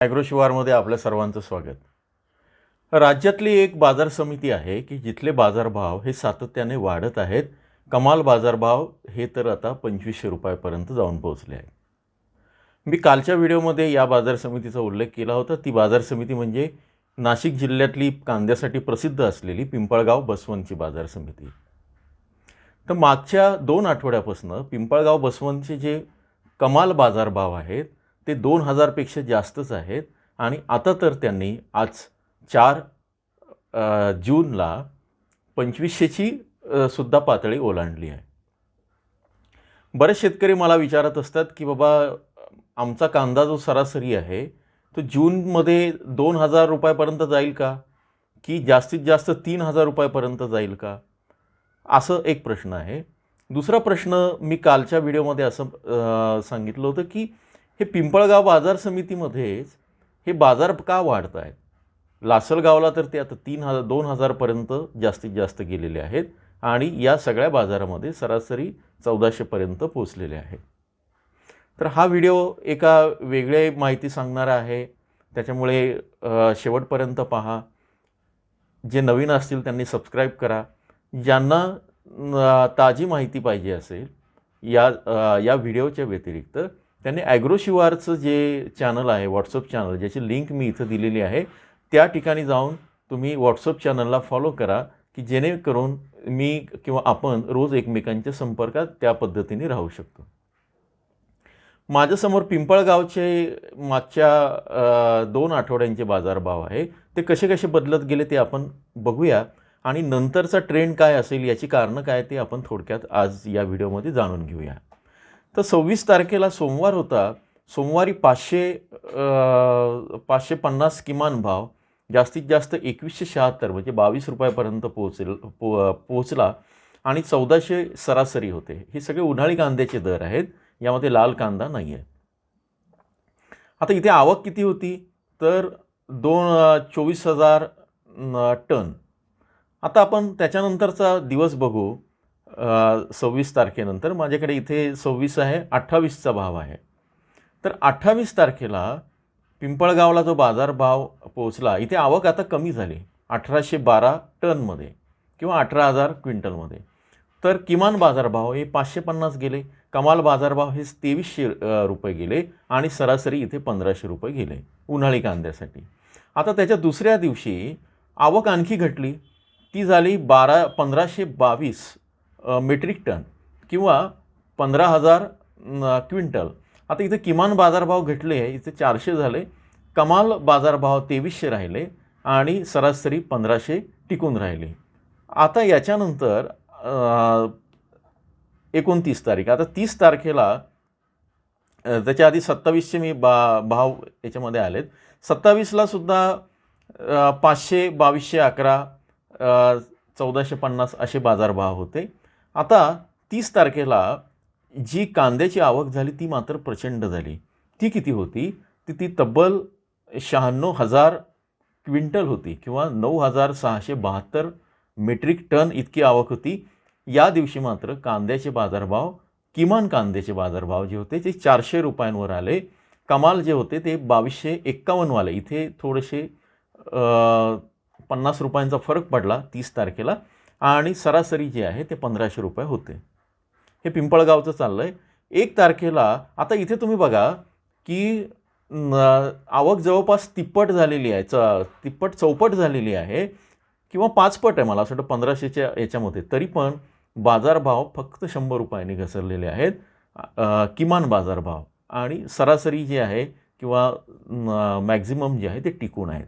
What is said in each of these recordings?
ॲग्रोशिवारमध्ये आपल्या सर्वांचं स्वागत. राज्यातली एक बाजार समिती आहे की जिथले बाजारभाव हे सातत्याने वाढत आहेत. कमाल बाजारभाव हे तर आता पंचवीसशे रुपयापर्यंत जाऊन पोहोचले आहे. मी कालच्या व्हिडिओमध्ये या बाजार समितीचा उल्लेख केला होता. ती बाजार समिती म्हणजे नाशिक जिल्ह्यातली कांद्यासाठी प्रसिद्ध असलेली पिंपळगाव बसवंतची बाजार समिती. तर मागच्या दोन आठवड्यापासून पिंपळगाव बसवंतचे जे कमाल बाजारभाव आहेत ते दोन हजारपेक्षा जास्तच आहेत. आणि आता तर त्यांनी आज चार जूनला पंचवीसशेची सुद्धा पातळी ओलांडली आहे. बरेच शेतकरी मला विचारत असतात की बाबा आमचा कांदा जो सरासरी आहे तो जूनमध्ये दोन हजार रुपयापर्यंत जाईल का? की जास्तीत जास्त तीन हजार रुपयापर्यंत जाईल का? असं एक प्रश्न आहे. दुसरा प्रश्न मी कालच्या व्हिडिओमध्ये असं सांगितलं होतं की हे पिंपळगाव बाजार समितीमध्येच हे बाजार का वाढत आहेत लासलगावला तर ते आता तीन हजार दोन हजारपर्यंत जास्तीत जास्त गेलेले आहेत आणि या सगळ्या बाजारामध्ये सरासरी चौदाशेपर्यंत पोचलेले आहेत. तर हा व्हिडिओ एका वेगळे माहिती सांगणारा आहे. त्याच्यामुळे शेवटपर्यंत पहा. जे नवीन असतील त्यांनी सबस्क्राईब करा. ज्यांना ताजी माहिती पाहिजे असेल या या व्हिडिओच्या व्यतिरिक्त त्यांनी ॲग्रोशिवारचं जे चॅनल आहे व्हॉट्सअप चॅनल ज्याची लिंक मी इथं दिलेली आहे त्या ठिकाणी जाऊन तुम्ही व्हॉट्सअप चॅनलला फॉलो करा की जेणेकरून मी किंवा आपण रोज एकमेकांच्या संपर्कात त्या पद्धतीने राहू शकतो. माझ्यासमोर पिंपळगावचे मागच्या दोन आठवड्यांचे बाजारभाव आहे. ते कसे कसे बदलत गेले ते आपण बघूया. आणि नंतरचा ट्रेंड काय असेल याची कारणं काय ते आपण थोडक्यात आज या व्हिडिओमध्ये जाणून घेऊया. तर सव्वीस तारखेला सोमवार होता. सोमवारी पाचशे पाचशे पन्नास किमान भाव जास्तीत जास्त एकवीसशे शहात्तर म्हणजे बावीस रुपयापर्यंत पोहोचेल पो पोहोचला आणि चौदाशे सरासरी होते. हे सगळे उन्हाळी कांद्याचे दर आहेत. यामध्ये लाल कांदा नाही आहे. आता इथे आवक किती होती? तर दोन चोवीस हजार टन. आता आपण त्याच्यानंतरचा दिवस बघू. सव्वीस तारखेनंतर माझ्याकडे इथे सव्वीस आहे अठ्ठावीसचा भाव आहे. तर अठ्ठावीस तारखेला पिंपळगावला जो बाजारभाव पोहोचला इथे आवक आता कमी झाली अठराशे बारा टनमध्ये किंवा अठरा हजार क्विंटलमध्ये. तर किमान बाजारभाव हे पाचशे पन्नास गेले कमाल बाजारभाव हे तेवीसशे रुपये गेले आणि सरासरी इथे पंधराशे रुपये गेले उन्हाळी कांद्यासाठी. आता त्याच्या दुसऱ्या दिवशी आवक आणखी घटली ती झाली बारा पंधराशे बावीस मेट्रिक टन किंवा पंधरा हजार क्विंटल. आता इथे किमान बाजारभाव घटले इथे चारशे झाले. कमाल बाजारभाव तेवीसशे राहिले आणि सरासरी पंधराशे टिकून राहिले. आता याच्यानंतर एकोणतीस तारीख. आता तीस तारखेला त्याच्या आधी सत्तावीसशे मी बा भाव याच्यामध्ये आलेत. सत्तावीसला सुद्धा पाचशे बावीसशे अकरा चौदाशे पन्नास असे बाजारभाव होते. आता तीस तारखेला जी कांद्याची आवक झाली ती मात्र प्रचंड झाली. ती किती होती? ती ती तब्बल शहाण्णव हजार क्विंटल होती किंवा नऊ हजार सहाशे बहात्तर मेट्रिक टन इतकी आवक होती. या दिवशी मात्र कांद्याचे बाजारभाव किमान कांद्याचे बाजारभाव जे होते ते चारशे रुपयांवर आले. कमाल जे होते ते बावीसशे एक्कावन्नवाले इथे थोडेसे पन्नास रुपयांचा फरक पडला तीस तारखेला. आणि सरासरी जे आहे ते पंधराशे रुपये होते. हे पिंपळगावचं चाललं आहे एक तारखेला आता इथे तुम्ही बघा की न- आवक जवळपास तिप्पट झालेली आहे. च तिप्पट चौपट झालेली आहे. किंवा पाचपट आहे मला असं वाटतं पंधराशेच्या याच्यामध्ये. तरी पण बाजारभाव फक्त शंभर रुपयांनी घसरलेले आहेत. किमान बाजारभाव. आणि सरासरी जी आहे किंवा मॅक्झिमम जे आहे ते टिकून आहेत.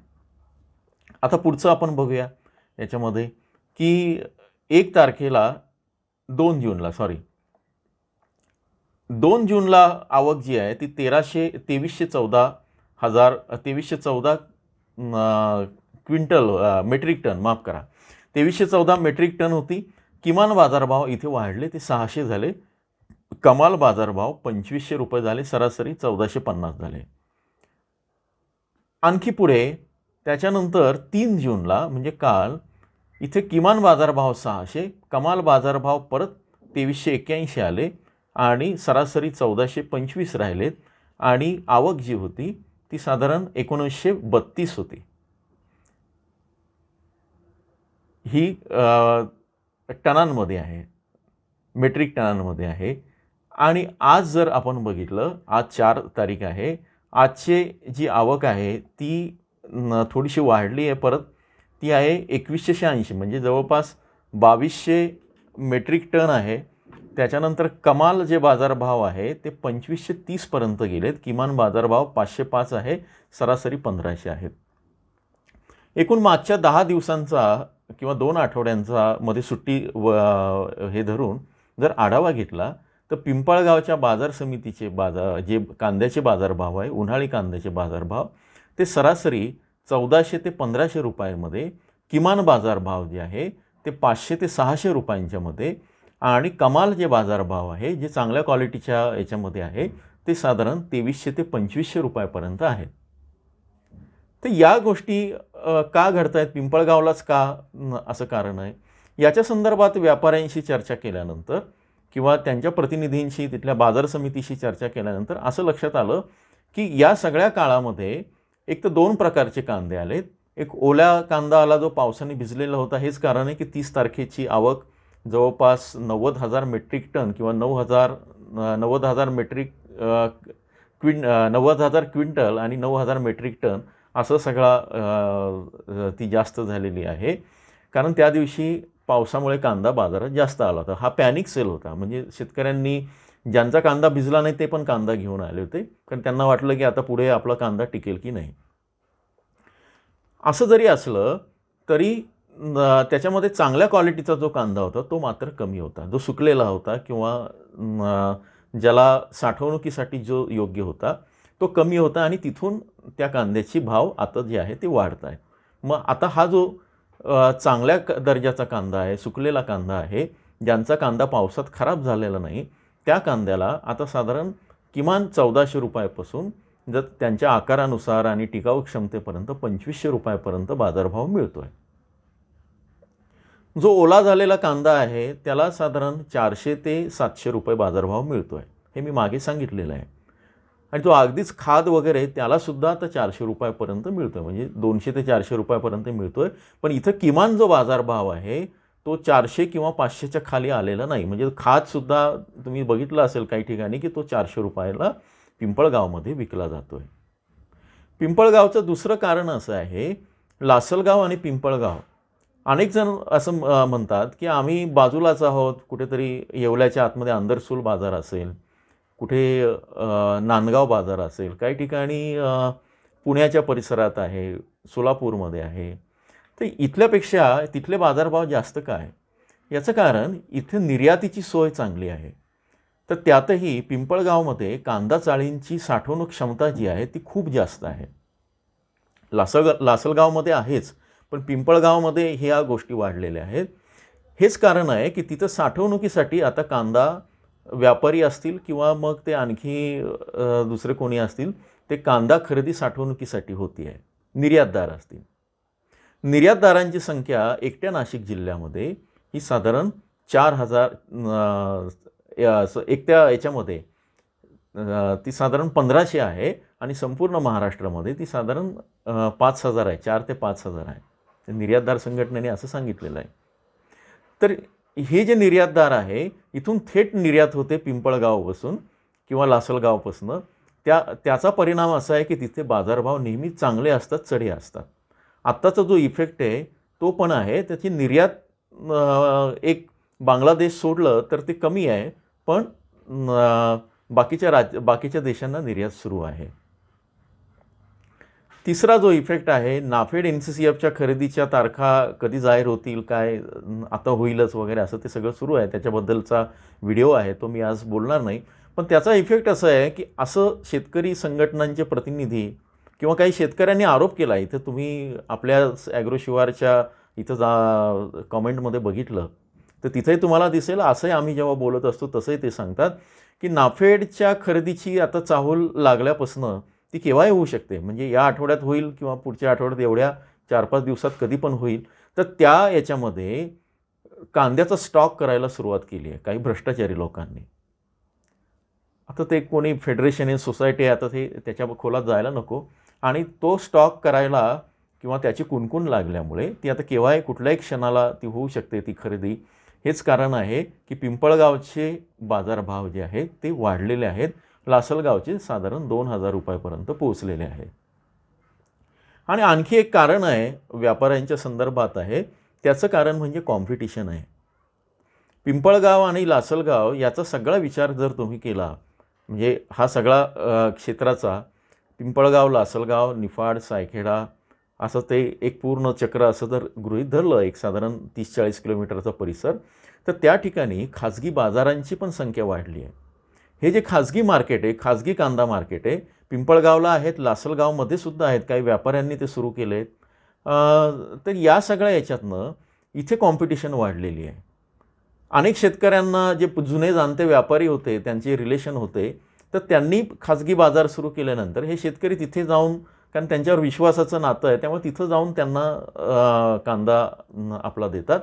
आता पुढचं आपण बघूया याच्यामध्ये. की एक तारखेला दोन जूनला सॉरी दोन जूनला आवक जी आहे ती तेराशे तेवीसशे चौदा हजार तेवीसशे चौदा क्विंटल मेट्रिक टन माफ करा. तेवीसशे चौदा मेट्रिक टन होती. किमान बाजारभाव इथे वाढले ते सहाशे झाले. कमाल बाजारभाव पंचवीसशे रुपये झाले सरासरी चौदाशे पन्नास झाले. आणखी पुढे त्याच्यानंतर तीन जूनला म्हणजे काल इथे किमान बाजारभाव सहाशे कमाल बाजारभाव परत तेवीसशे एक्क्याऐंशी आले आणि सरासरी चौदाशे पंचवीस राहिलेत आणि आवक जी होती ती साधारण एकोणीसशे बत्तीस होती. ही टनांमध्ये आहे मेट्रिक टनांमध्ये आहे आणि आज जर आपण बघितलं आज चार तारीख आहे आजचे जी आवक आहे ती थोडीशी वाढली आहे परत ती आहे एकवीसशे ऐंशी म्हणजे जवळपास बावीसशे मेट्रिक टन आहे. त्याच्यानंतर कमाल जे बाजारभाव आहे ते पंचवीसशे तीसपर्यंत गेलेत. किमान बाजारभाव पाचशे पाच आहे सरासरी पंधराशे आहेत. एकूण मागच्या दहा दिवसांचा किंवा दोन आठवड्यांचा मध्ये सुट्टी व हे धरून जर आढावा घेतला तर पिंपळगावच्या बाजार समितीचे बाजार जे कांद्याचे बाजारभाव आहे उन्हाळी कांद्याचे बाजारभाव ते सरासरी चौदाशे ते पंधराशे रुपयांमध्ये किमान बाजारभाव जे आहे ते पाचशे ते सहाशे रुपयांच्यामध्ये आणि कमाल जे बाजारभाव आहे जे चांगल्या क्वालिटीच्या याच्यामध्ये आहे ते साधारण तेवीसशे ते पंचवीसशे रुपयापर्यंत आहेत तर या गोष्टी का घडत आहेत पिंपळगावलाच का असं कारण आहे? याच्या संदर्भात व्यापाऱ्यांशी चर्चा केल्यानंतर किंवा त्यांच्या प्रतिनिधींशी तिथल्या बाजार समितीशी चर्चा केल्यानंतर असं लक्षात आलं की या सगळ्या काळामध्ये एक तर दोन प्रकारचे कांदे आलेत. एक ओल्या कांदा आला जो पावसाने भिजलेला होता हेच कारण आहे की तीस तारखेची आवक जवळपास नव्वद हजार मेट्रिक टन किंवा नऊ हजार नव्वद हजार मेट्रिक क्विं नव्वद हजार क्विंटल आणि नऊ हजार मेट्रिक टन असं सगळा ती जास्त झालेली आहे. कारण त्या दिवशी पावसामुळे कांदा बाजारात जास्त आला होता. हा पॅनिक सेल होता. म्हणजे शेतकऱ्यांनी ज्यांचा कांदा भिजला नाही ते पण कांदा घेऊन आले होते. कारण त्यांना वाटलं की आता पुढे आपला कांदा टिकेल की नाही. असं जरी असलं तरी त्याच्यामध्ये चांगल्या क्वालिटीचा जो कांदा होता तो मात्र कमी होता. जो सुकलेला होता किंवा ज्याला साठवणुकीसाठी जो योग्य होता तो कमी होता आणि तिथून त्या कांद्याची भाव आता जे आहे ते वाढत आहे. मग आता हा जो चांगल्या दर्जाचा कांदा आहे सुकलेला कांदा आहे ज्यांचा कांदा पावसात खराब झालेला नाही त्या कांद्याला आता साधारण किमान चौदाशे रुपयापासून जर त्यांच्या आकारानुसार आणि टिकाऊ क्षमतेपर्यंत पंचवीसशे रुपयापर्यंत बाजारभाव मिळतो आहे जो ओला झालेला कांदा आहे त्याला साधारण चारशे ते सातशे रुपये बाजारभाव मिळतो आहे हे मी मागे सांगितलेलं आहे. आणि तो अगदीच खाद वगैरे त्यालासुद्धा आता चारशे रुपयापर्यंत मिळतो आहे म्हणजे दोनशे ते चारशे रुपयापर्यंत मिळतो आहे पण इथं किमान जो बाजारभाव आहे तो चारशे किंवा पाचशेच्या खाली आलेला नाही. म्हणजे खातसुद्धा तुम्ही बघितलं असेल काही ठिकाणी की तो चारशे रुपयाला पिंपळगावमध्ये विकला जातो आहे पिंपळगावचं दुसरं कारण असं आहे लासलगाव आणि पिंपळगाव. अनेक जण असं म्हणतात की आम्ही बाजूलाच आहोत कुठेतरी येवल्याच्या आतमध्ये अंदरसूल बाजार असेल कुठे नांदगाव बाजार असेल काही ठिकाणी पुण्याच्या परिसरात आहे सोलापूरमध्ये आहे. तर इथल्यापेक्षा तिथले बाजारभाव जास्त काय? याचं कारण इथे निर्यातीची सोय चांगली आहे. तर त्यातही पिंपळगावमध्ये कांदा चाळींची साठवणूक क्षमता जी आहे ती खूप जास्त आहे. लासल लासलगावमध्ये आहेच पण पिंपळगावमध्ये ह्या गोष्टी वाढलेल्या आहेत. हेच कारण आहे की तिथं साठवणुकीसाठी आता कांदा व्यापारी असतील किंवा मग ते आणखी दुसरे कोणी असतील ते कांदा खरेदी साठवणुकीसाठी होती आहे. निर्यातदार असतील. निर्यातदारांची संख्या एकट्या नाशिक जिल्ह्यामध्ये ही साधारण चार हजार या- एकट्या याच्यामध्ये ती साधारण पंधराशे आहे आणि संपूर्ण महाराष्ट्रामध्ये ती साधारण पाच हजार आहे चार ते पाच हजार आहे. ते निर्यातदार संघटनेने असं सांगितलेलं आहे. तर हे जे निर्यातदार आहे इथून थेट निर्यात होते पिंपळगावपासून किंवा लासलगावपासून. त्या त्याचा परिणाम असा आहे की तिथे बाजारभाव नेहमी चांगले असतात चढे असतात. आत्ताचा जो इफेक्ट आहे तो पण आहे. त्याची निर्यात एक बांगलादेश सोडलं तर ते कमी आहे पण बाकीच्या राज्य बाकीच्या देशांना निर्यात सुरू आहे. तिसरा जो इफेक्ट आहे नाफेड एन सी सी एफच्या खरेदीच्या तारखा कधी जाहीर होतील काय आता होईलच वगैरे असं ते सगळं सुरू आहे. त्याच्याबद्दलचा व्हिडिओ आहे तो मी आज बोलणार नाही. पण त्याचा इफेक्ट असा आहे की असं शेतकरी संघटनांचे प्रतिनिधी किंवा काही शेतकऱ्यांनी आरोप केला इथं तुम्ही आपल्या ॲग्रो शिवारच्या इथं जा कॉमेंटमध्ये बघितलं तर तिथेही तुम्हाला दिसेल असंही आम्ही जेव्हा बोलत असतो तसंही ते सांगतात की नाफेडच्या खरेदीची आता चाहूल लागल्यापासनं ती केव्हाही होऊ शकते. म्हणजे या आठवड्यात होईल किंवा पुढच्या आठवड्यात एवढ्या चार पाच दिवसात कधी पण होईल. तर त्या याच्यामध्ये कांद्याचा स्टॉक करायला सुरुवात केली आहे काही भ्रष्टाचारी लोकांनी. आता ते कोणी फेडरेशन इन सोसायटी आहे आता ते त्याच्या खोलात जायला नको. आणि तो स्टॉक करायला किंवा त्याची कुणकुण लागल्यामुळे ती आता केव्हाही कुठल्याही क्षणाला ती होऊ शकते ती खरेदी. हेच कारण आहे की पिंपळगावचे बाजारभाव जे आहेत ते वाढलेले आहेत. लासलगावचे साधारण दोन हजार रुपयापर्यंत पोहोचलेले आहेत आणि आणखी एक कारण आहे व्यापाऱ्यांच्या संदर्भात आहे. त्याचं कारण म्हणजे कॉम्पिटिशन आहे. पिंपळगाव आणि लासलगाव याचा सगळा विचार जर तुम्ही केला म्हणजे हा सगळा क्षेत्राचा पिंपळगाव लासलगाव निफाड सायखेडा असं ते एक पूर्ण चक्र असं जर गृहीत धरलं. एक साधारण तीस चाळीस किलोमीटरचा परिसर. तर त्या ठिकाणी खाजगी बाजारांची पण संख्या वाढली आहे. हे जे खाजगी मार्केट आहे खाजगी कांदा मार्केट आहे पिंपळगावला आहेत लासलगावमध्ये सुद्धा आहेत काही व्यापाऱ्यांनी ते सुरू केले आहेत तर या सगळ्या याच्यातनं इथे कॉम्पिटिशन वाढलेली आहे. अनेक शेतकऱ्यांना जे जुने जाणते व्यापारी होते त्यांचे रिलेशन होते तर त्यांनी खाजगी बाजार सुरू केल्यानंतर हे शेतकरी तिथे जाऊन कारण त्यांच्यावर विश्वासाचं नातं आहे त्यामुळे तिथं जाऊन त्यांना कांदा आपला देतात.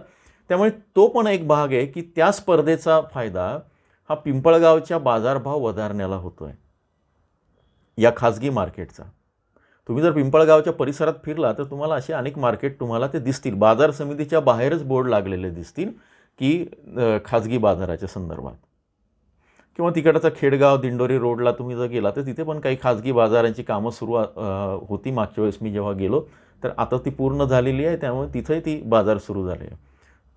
त्यामुळे तो पण एक भाग आहे की त्या स्पर्धेचा फायदा हा पिंपळगावच्या बाजारभाव वधारण्याला होतो आहे या खाजगी मार्केटचा. तुम्ही जर पिंपळगावच्या परिसरात फिरला तर तुम्हाला असे अनेक मार्केट तुम्हाला ते दिसतील. बाजार समितीच्या बाहेरच बोर्ड लागलेले दिसतील की खाजगी बाजाराच्या संदर्भात. किंवा तिकडचा खेडगाव दिंडोरी रोडला तुम्ही जर गेला तर तिथे पण काही खाजगी बाजारांची कामं सुरू होती मागच्या वेळेस मी जेव्हा गेलो. तर आता ती पूर्ण झालेली आहे त्यामुळे तिथे ती बाजार सुरू झाले आहे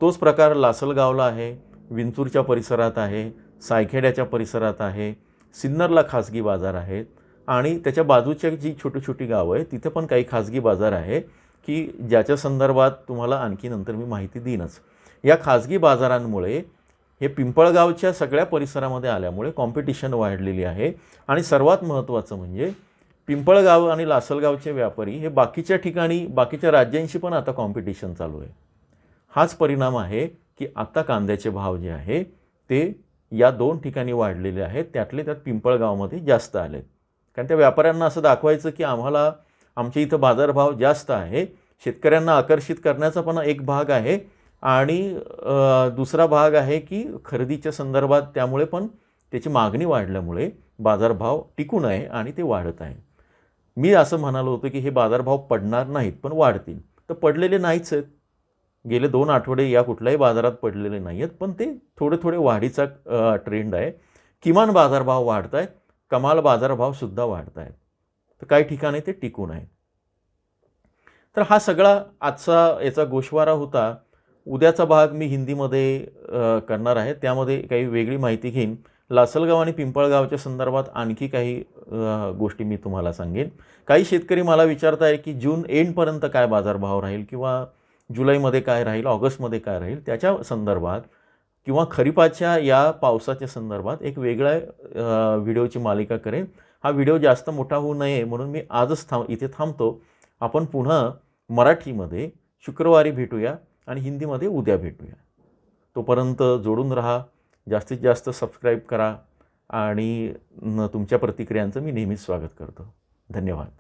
तोच प्रकार लासलगावला आहे विंचूरच्या परिसरात आहे सायखेड्याच्या परिसरात आहे सिन्नरला खाजगी बाजार आहेत आणि त्याच्या बाजूच्या जी छोटी छोटी गावं आहे तिथे पण काही खाजगी बाजार आहे की ज्याच्या संदर्भात तुम्हाला आणखी नंतर मी माहिती देईनच. या खाजगी बाजारांमुळे हे पिंपळगावच्या सगळ्या परिसरामध्ये आल्यामुळे कॉम्पिटिशन वाढलेली आहे. आणि सर्वात महत्त्वाचं म्हणजे पिंपळगाव आणि लासलगावचे व्यापारी हे बाकीच्या ठिकाणी बाकीच्या राज्यांशी पण आता कॉम्पिटिशन चालू आहे. हाच परिणाम आहे की आता कांद्याचे भाव जे आहे ते या दोन ठिकाणी वाढलेले आहेत. त्यातले त्यात पिंपळगावमध्ये जास्त आले कारण त्या व्यापाऱ्यांना असं दाखवायचं की आम्हाला आमच्या इथं बाजारभाव जास्त आहे. शेतकऱ्यांना आकर्षित करण्याचा पण एक भाग आहे. आणि दुसरा भाग आहे की खरेदीच्या संदर्भात त्यामुळे पण त्याची मागणी वाढल्यामुळे बाजारभाव टिकून आहे आणि ते वाढत आहे. मी असं म्हणालो होतो की हे बाजारभाव पडणार नाहीत पण वाढतील. तर पडलेले नाहीच आहेत. गेले दोन आठवडे या कुठल्याही बाजारात पडलेले नाही आहेत पण ते थोडे थोडे वाढीचा ट्रेंड आहे. किमान बाजारभाव वाढत आहेत कमाल बाजारभावसुद्धा वाढत आहेत तर काही ठिकाणी ते टिकून आहे तर हा सगळा आजचा याचा गोषवारा होता. उद्याचा भाग मी हिंदीमध्ये करणार आहे. त्यामध्ये काही वेगळी माहिती घेईन. लासलगाव आणि पिंपळगावच्या संदर्भात आणखी काही गोष्टी मी तुम्हाला सांगेन. काही शेतकरी मला विचारत आहे की जून एंडपर्यंत काय बाजारभाव राहील किंवा जुलैमध्ये काय राहील ऑगस्टमध्ये काय राहील? त्याच्या संदर्भात किंवा खरीपाच्या या पावसाच्या संदर्भात एक वेगळ्या व्हिडिओची मालिका करेन. हा व्हिडिओ जास्त मोठा होऊ नये म्हणून मी आजच थांब इथे थांबतो. आपण पुन्हा मराठीमध्ये शुक्रवारी भेटूया. आणि हिंदीमध्ये उद्या भेटूया. तोपर्यंत जोडून राहा जास्तीत जास्त सबस्क्राईब करा आणि न तुमच्या प्रतिक्रियांचं मी नेहमीच स्वागत करतो. धन्यवाद.